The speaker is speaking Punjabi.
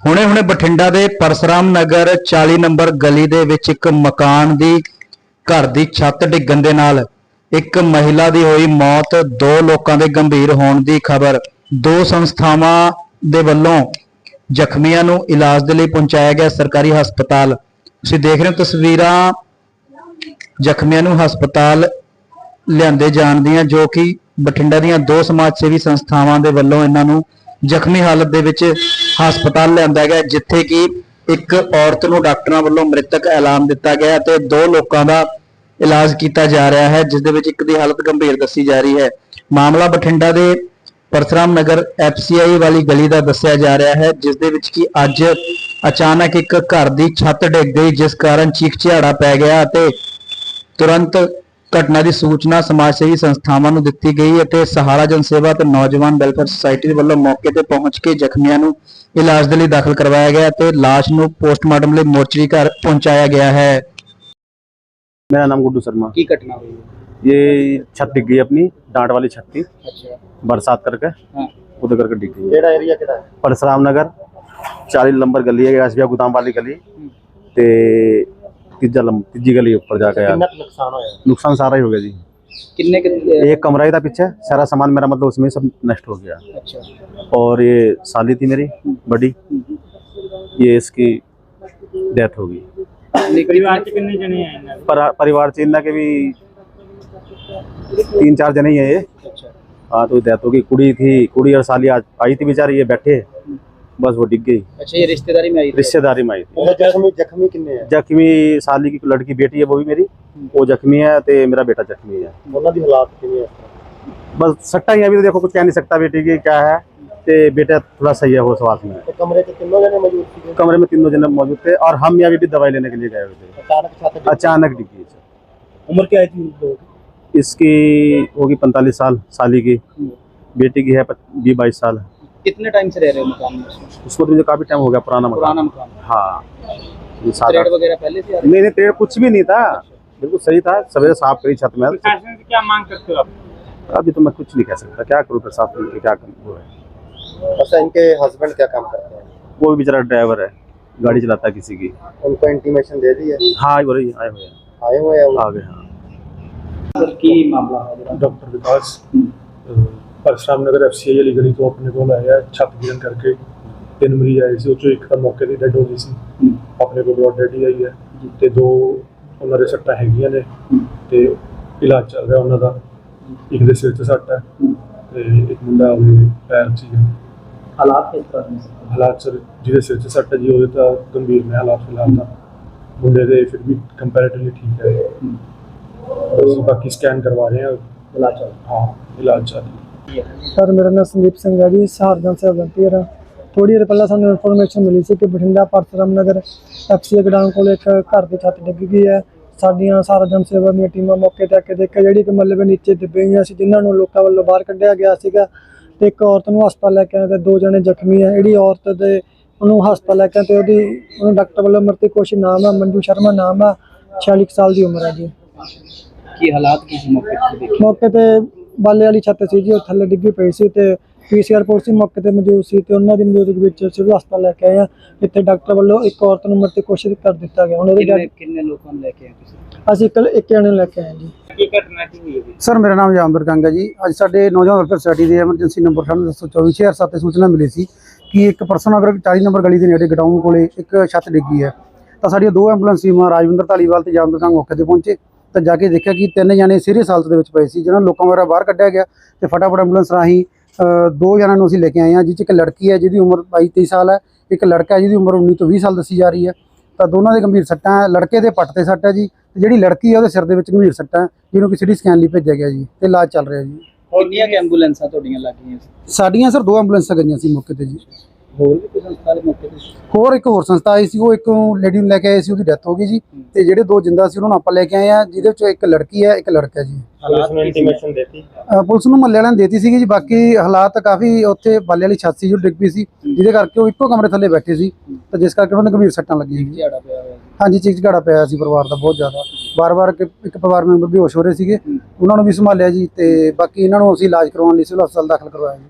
ਹੁਣੇ-ਹੁਣੇ ਬਠਿੰਡਾ ਦੇ ਪਰਸਰਾਮ ਨਗਰ 40 ਨੰਬਰ ਗਲੀ ਦੇ ਵਿੱਚ ਇੱਕ ਮਕਾਨ ਦੀ ਘਰ ਦੀ ਛੱਤ ਡਿੱਗਣ ਦੇ ਨਾਲ ਇੱਕ ਮਹਿਲਾ ਦੀ ਹੋਈ ਮੌਤ, ਦੋ ਲੋਕਾਂ ਦੇ ਗੰਭੀਰ ਹੋਣ ਦੀ ਖਬਰ। ਦੋ ਸੰਸਥਾਵਾਂ ਦੇ ਵੱਲੋਂ ਜ਼ਖਮੀਆਂ ਨੂੰ ਇਲਾਜ ਦੇ ਲਈ ਪਹੁੰਚਾਇਆ ਗਿਆ ਸਰਕਾਰੀ ਹਸਪਤਾਲ। ਤੁਸੀਂ ਦੇਖ ਰਹੇ ਹੋ ਤਸਵੀਰਾਂ ਜ਼ਖਮੀਆਂ ਨੂੰ ਹਸਪਤਾਲ ਲਿਆਂਦੇ ਜਾਣ ਦੀਆਂ, ਜੋ ਕਿ ਬਠਿੰਡਾ ਦੀਆਂ ਦੋ ਸਮਾਜ ਸੇਵੀ ਸੰਸਥਾਵਾਂ ਦੇ ਵੱਲੋਂ ਇਹਨਾਂ ਨੂੰ ਜ਼ਖਮੀ ਹਾਲਤ ਦੇ ਵਿੱਚ ਹਸਪਤਾਲ ਲਿਆਂਦਾ ਗਿਆ, ਜਿੱਥੇ ਕਿ ਇੱਕ ਔਰਤ ਨੂੰ ਡਾਕਟਰਾਂ ਵੱਲੋਂ ਮ੍ਰਿਤਕ ਐਲਾਨ ਦਿੱਤਾ ਗਿਆ ਤੇ ਦੋ ਲੋਕਾਂ ਦਾ ਇਲਾਜ ਕੀਤਾ ਜਾ ਰਿਹਾ ਹੈ, ਜਿਸ ਦੇ ਵਿੱਚ ਇੱਕ ਦੀ ਹਾਲਤ ਗੰਭੀਰ ਦੱਸੀ ਜਾ ਰਹੀ ਹੈ। ਮਾਮਲਾ ਬਠਿੰਡਾ ਦੇ ਪਰਸਰਾਮ ਨਗਰ ਐਫਸੀਆਈ ਵਾਲੀ ਗਲੀ ਦਾ ਦੱਸਿਆ ਜਾ ਰਿਹਾ ਹੈ, ਜਿਸ ਦੇ ਵਿੱਚ ਕਿ ਅੱਜ ਅਚਾਨਕ ਇੱਕ ਘਰ ਦੀ ਛੱਤ ਡਿੱਗ ਗਈ, ਜਿਸ ਕਾਰਨ ਚੀਖ ਝਿਆੜਾ ਪੈ ਗਿਆ ਅਤੇ ਤੁਰੰਤ ਘਟਨਾ ਦੀ ਸੂਚਨਾ ਸਮਾਜ ਸੇਵੀ ਸੰਸਥਾਵਾਂ ਨੂੰ ਦਿੱਤੀ ਗਈ ਅਤੇ ਸਹਾਰਾ ਜਨ ਸੇਵਾ ਤੇ ਨੌਜਵਾਨ ਵੈਲਫੇਅਰ ਸੁਸਾਇਟੀ ਦੇ ਵੱਲੋਂ ਮੌਕੇ ਤੇ ਪਹੁੰਚ ਕੇ ਜ਼ਖਮੀਆਂ ਨੂੰ ਇਲਾਜ ਦੇ ਲਈ ਦਾਖਲ ਕਰਵਾਇਆ ਗਿਆ ਤੇ ਲਾਸ਼ ਨੂੰ ਪੋਸਟਮਾਰਟਮ ਲਈ ਮੋਰਚਰੀ ਘਰ ਪਹੁੰਚਾਇਆ ਗਿਆ ਹੈ मेरा नाम गुड्डू शर्मा की घटना हुई है? ये छत डिग गई अपनी डांट वाली छत थी अच्छा बरसात करके हाँ उधर करके डिग गई ਕਿਹੜਾ ਏਰੀਆ ਕਿਹੜਾ परशुराम नगर 40 नंबर गली है एसबीआई गोदाम वाली गली ते तीजा लंब तीजी गली ऊपर जाके यार ਕਿੰਨਾ ਕੁ ਨੁਕਸਾਨ ਹੋਇਆ नुकसान सारा ही हो गया जी ਕਿੰਨੇ ਕਿੰਨੇ एक कमरा ही था पीछे सारा सामान मेरा मतलब उसमें सब नष्ट हो गया अच्छा और ये साली थी मेरी बड़ी ये इसकी डेथ हो गई परिवार के कितने जने हैं पर, परिवार से इन्ना के भी तीन चार जने ही है ये अच्छा हाँ तो डेथ हो गई कुड़ी थी कुड़ी और साली आज आई थी बेचारी ये बैठे बस वो डिग गई अच्छा ये रिश्तेदारी में आई थी रिश्तेदारी में आई थी जख्मी जख्मी कितने हैं जख्मी साली की लड़की बेटी है वो भी मेरी वो जख्मी है ते मेरा बेटा जख्मी है ਉਹਨਾਂ ਦੀ ਹਾਲਾਤ ਕਿਵੇਂ ਹੈ बस सट्टा ही है, अभी तो देखो कुछ कह नहीं सकता बेटी की क्या है ते बेटा थोड़ा सही है वो स्वास्थ्य में ਤੇ ਕਮਰੇ 'ਚ ਤਿੰਨੋਂ ਜਣੇ ਮੌਜੂਦ ਸੀਗੇ कमरे में तीनों जने मौजूद थे और हम यहाँ भी दवाई लेने के लिए गए हुए थे ਅਚਾਨਕ ਛੱਤ ਡਿੱਗੀ। अचानक डिग्गी सर उम्र क्या है थी लोग इसकी होगी पैंतालीस साल साली की बेटी की है बीस बाईस साल कितने टाइम से रह रहे हो मकान में? उसको तो मुझे काफ़ी टाइम हो गया पुराना मकान। पुराना मकान। हाँ। ट्रेड वगैरह पहले से नहीं नहीं पेड़ कुछ भी नहीं था। बिल्कुल सही था। सवेरे साफ़ करी छत में। क्या मांग करते हो आप? अभी तो मैं कुछ नहीं कह सकता। क्या करूँ प्रशासन के क्या करूँ? वो है। अच्छा इनके हस्बैंड क्या काम करते हैं? वो भी बेचारा ड्राइवर है। गाड़ी चलाता है किसी की। उनको इंटीमेशन दे दी है? हाँ बोले आए हुए आए हुए हैं? आ गए हाँ। सर की ਪਰਸ਼ਰਾਮ ਨਗਰ ਐਫਸੀਆਈ ਵਾਲੀ ਗਲੀ ਤੋਂ ਆਪਣੇ ਕੋਲ ਆਇਆ ਛੱਤ ਗਿਰਨ ਕਰਕੇ ਤਿੰਨ ਮਰੀਜ਼ ਆਏ ਸੀ ਉਹ ਚੋਂ ਇੱਕ ਤਾਂ ਮੌਕੇ ਦੀ ਡੈਡ ਹੋ ਗਈ ਸੀ ਆਪਣੇ ਕੋਲ ਬਲੱਡ ਡੈਡੀ ਆਈ ਹੈ ਤੇ ਦੋ ਉਹਨਾਂ ਦੇ ਸੱਟਾਂ ਹੈਗੀਆਂ ਨੇ ਤੇ ਇਲਾਜ ਚੱਲ ਰਿਹਾ ਉਹਨਾਂ ਦਾ ਇੱਕ ਦੇ ਸਿਰ 'ਚ ਸੱਟ ਹੈ ਤੇ ਇੱਕ ਮੁੰਡਾ ਉਹਦੇ ਪੈਰ 'ਚ ਹੈ ਹਾਲਾਤ ਕਿਸ ਤਰ੍ਹਾਂ ਨੇ ਹਾਲਾਤ ਸਰ ਜਿਹਦੇ ਸਿਰ 'ਚ ਸੱਟ ਹੈ ਜੀ ਉਹਦੇ ਤਾਂ ਗੰਭੀਰ ਨੇ ਹਾਲਾਤ ਫਿਲਹਾਲ ਤਾਂ। ਮੁੰਡੇ ਦੇ ਫਿਰ ਵੀ ਕੰਪੈਰੇਟਿਵਲੀ ਠੀਕ ਹੈ। ਅਸੀਂ ਬਾਕੀ ਸਕੈਨ ਕਰਵਾ ਰਹੇ ਹਾਂ। ਇਲਾਜ ਚੱਲ ਹਾਂ ਇਲਾਜ ਚੱਲ ਸਰ ਮੇਰਾ ਨਾਮ ਸੰਦੀਪ ਸਿੰਘ ਹੈ ਜੀ ਸਹਾਰਜਨ ਸੇ ਵਲੰਟੀਅਰ ਹਾਂ। ਥੋੜੀ ਦੇਰ ਪਹਿਲਾਂ ਸਾਨੂੰ ਇਨਫੋਰਮੇਸ਼ਨ ਮਿਲੀ ਸੀ ਕਿ ਬਠਿੰਡਾ ਪਰਸਰਾਮ ਨਗਰ ਐਫਸੀ ਗਡਾਊਨ ਕੋਲ ਇੱਕ ਘਰ ਦੀ ਛੱਤ ਡਿੱਗ ਗਈ ਹੈ। ਸਾਡੀਆਂ ਸਾਰਜਨ ਸੇਵਾ ਦੀਆਂ ਟੀਮਾਂ ਮੌਕੇ ਤੇ ਆ ਕੇ ਦੇਖਿਆ। ਜਿਹੜੀ ਕਿ ਮਤਲਬ ਨੀਚੇ ਦੱਬੇ ਹੋਈਆਂ ਸੀ ਜਿਨ੍ਹਾਂ ਨੂੰ ਲੋਕਾਂ ਵੱਲੋਂ ਬਾਹਰ ਕੱਢਿਆ ਗਿਆ ਸੀਗਾ। ਤੇ ਇੱਕ ਔਰਤ ਨੂੰ ਹਸਪਤਾਲ ਲੈ ਕੇ ਆਏ ਤੇ ਦੋ ਜਣੇ ਜ਼ਖਮੀ ਆ ਜਿਹੜੀ ਔਰਤ ਦੇ ਉਹਨੂੰ ਹਸਪਤਾਲ ਲੈ ਕੇ ਤੇ ਉਹਦੀ ਉਹਨੂੰ ਡਾਕਟਰ ਵੱਲੋਂ ਮਰਤੀ ਕੋਸ਼ਿਸ਼ ਨਾਮ ਆ ਮੰਜੂ ਸ਼ਰਮਾ ਨਾਮ ਆ 46 ਸਾਲ ਦੀ ਉਮਰ ਹੈ ਜੀ। ਕੀ ਹਾਲਾਤ ਕੀ ਸੀ ਮੌਕੇ ਤੇ ਮੌਕੇ ਤੇ ਬਾਲੇ ਵਾਲੀ ਛੱਤ ਸੀ ਜੀ ਉਹ ਥੱਲੇ ਡਿੱਗੀ ਪਈ ਸੀ ਤੇ ਪੀਸੀਆਰ ਪੁਲਿਸ ਦੀ ਮੌਕੇ ਤੇ ਮੌਜੂਦ ਸੀ ਤੇ ਉਹਨਾਂ ਦੀ ਮੌਜੂਦਗੀ ਵਿੱਚ ਸਿਵਲ ਹਸਪਤਾਲ ਲੈ ਕੇ ਆਇਆ ਇੱਥੇ ਡਾਕਟਰ ਵੱਲੋਂ ਇੱਕ ਔਰਤ ਨੂੰ ਮਰਨ ਕੋਸ਼ਿਸ਼ ਕਰ ਦਿੱਤਾ ਗਿਆ। ਹੁਣ ਉਹਦੇ ਕਿੰਨੇ ਲੋਕਾਂ ਨੂੰ ਲੈ ਕੇ ਆਏ ਤੁਸੀਂ? ਅਸੀਂ ਕੱਲ ਇੱਕ ਜਣੇ ਲੈ ਕੇ ਆਏ ਜੀ। ਕੀ ਘਟਨਾ ਕੀ ਹੋਈ ਜੀ? ਸਰ ਮੇਰਾ ਨਾਮ ਜਾਮਦਰ ਗੰਗਾ ਜੀ। ਅੱਜ ਸਾਡੇ ਨੌਜਵਾਨ ਵੈਲਫੇਅਰ ਸੋਸਾਇਟੀ ਦੇ ਐਮਰਜੈਂਸੀ ਨੰਬਰ 924 ਤੇ ਸੂਚਨਾ ਮਿਲੀ ਸੀ ਕਿ ਇੱਕ ਪਰਸਨ ਅਗਰ 40 ਨੰਬਰ ਗਲੀ ਦੇ ਨੇੜੇ ਗਡਾਊਨ ਕੋਲੇ ਇੱਕ ਛੱਤ ਡਿੱਗੀ ਹੈ। ਤਾਂ ਸਾਡੀਆਂ ਦੋ ਐਂਬੂਲੈਂਸ ਟੀਮਾਂ ਰਾਜਵਿੰਦਰ ਧਾਲੀਵਾਲ ਤੇ ਜਾਮਦਰ ਗੰਗ ਮੌਕੇ ਤੇ ਪਹੁੰਚੇ। ਤਾਂ ਜਾ ਕੇ ਦੇਖਿਆ ਕਿ ਤਿੰਨ ਜਣੇ ਸੀਰੀਅਸ ਹਾਲਤ ਦੇ ਵਿੱਚ ਪਏ ਸੀ ਜਿਹਨਾਂ ਲੋਕਾਂ ਵਗੈਰਾ ਬਾਹਰ ਕੱਢਿਆ ਗਿਆ ਤੇ ਫਟਾਫਟ ਐਂਬੂਲੈਂਸ ਰਾਹੀਂ ਦੋ ਜਣਾਂ ਨੂੰ ਅਸੀਂ ਲੈ ਕੇ ਆਏ ਹਾਂ ਜਿਸ 'ਚ ਇੱਕ ਲੜਕੀ ਹੈ ਜਿਹਦੀ ਉਮਰ 22 23 ਸਾਲ ਹੈ ਇੱਕ ਲੜਕਾ ਹੈ ਜਿਹਦੀ ਉਮਰ 19 ਤੋਂ 20 ਸਾਲ ਦੱਸੀ ਜਾ ਰਹੀ ਹੈ। ਤਾਂ ਦੋਨਾਂ ਦੇ ਗੰਭੀਰ ਸੱਟਾਂ ਲੜਕੇ ਦੇ ਪੱਟ ਤੇ ਸੱਟ ਹੈ ਜੀ ਤੇ ਜਿਹੜੀ ਲੜਕੀ ਹੈ ਉਹਦੇ ਸਿਰ ਦੇ ਵਿੱਚ ਗੰਭੀਰ ਸੱਟਾਂ ਜਿਹਨੂੰ ਕਿ ਸਿਟੀ ਸਕੈਨ ਲਈ ਭੇਜਿਆ ਗਿਆ ਜੀ ਤੇ ਇਲਾਜ ਚੱਲ ਰਿਹਾ ਜੀ। ਕਿੰਨੀਆਂ ਕਿ ਐਂਬੂਲੈਂਸਾਂ ਤੁਹਾਡੀਆਂ ਲੱਗੀਆਂ ਸਾਡੀਆਂ ਸਰ ਦੋ ਐਂਬੂਲੈਂਸਾਂ ਗਈਆਂ ਸੀ ਮੌਕੇ ਤੇ ਜੀ। ਹੋਰ ਇੱਕ ਹੋਰ ਸੰਸਥਾ ਆਈ ਸੀ ਉਹ ਇੱਕ ਲੇਡੀ ਨੂੰ ਲੈ ਕੇ ਆਏ ਸੀ ਉਹਦੀ ਡੈਥ ਹੋ ਗਈ ਜੀ। ਤੇ ਜਿਹੜੇ ਦੋ ਜਿੰਦਾ ਸੀ ਉਹਨਾਂ ਨੂੰ ਆਪਾਂ ਲੈ ਕੇ ਆਏ ਆ ਜਿਹਦੇ ਵਿੱਚੋਂ ਇੱਕ ਲੜਕੀ ਹੈ ਇੱਕ ਲੜਕਾ ਜੀ। ਪੁਲਿਸ ਨੂੰ ਮੱਲੇ ਵਾਲਿਆਂ ਨੇ ਦਿੱਤੀ ਜੀ ਬਾਕੀ ਹਾਲਾਤ ਕਾਫੀ ਉੱਥੇ ਬਾਲੇ ਵਾਲੀ ਛੱਤ ਜੋ ਡਿੱਗ ਪਈ ਸੀ ਜਿਹਦੇ ਕਰਕੇ ਉਹ ਇੱਕੋ ਕਮਰੇ ਥੱਲੇ ਬੈਠੇ ਸੀ। ਤੇ ਜਿਸ ਕਰਕੇ ਉਹਨਾਂ ਨੂੰ ਗੰਭੀਰ ਸੱਟਾਂ ਲੱਗੀਆਂ ਜੀ। ਝਾੜਾ ਪਿਆ ਹੋਇਆ ਹਾਂਜੀ ਚੀਕ ਝਾੜਾ ਪਿਆ ਸੀ ਪਰਿਵਾਰ ਦਾ ਬਹੁਤ ਜ਼ਿਆਦਾ। ਵਾਰ-ਵਾਰ ਇੱਕ ਪਰਿਵਾਰ ਮੈਂਬਰ ਬੇਹੋਸ਼ ਹੋ ਰਹੇ ਸੀਗੇ। ਉਹਨਾਂ ਨੂੰ ਵੀ ਸੰਭਾਲਿਆ ਜੀ ਤੇ ਬਾਕੀ ਇਹਨਾਂ ਨੂੰ ਅਸੀਂ ਇਲਾਜ ਕਰਵਾਉਣ ਲਈ ਸਿਵਲ ਹਸਪਤਾਲ ਦਾਖਲ ਕਰਵਾਇਆ ਜੀ।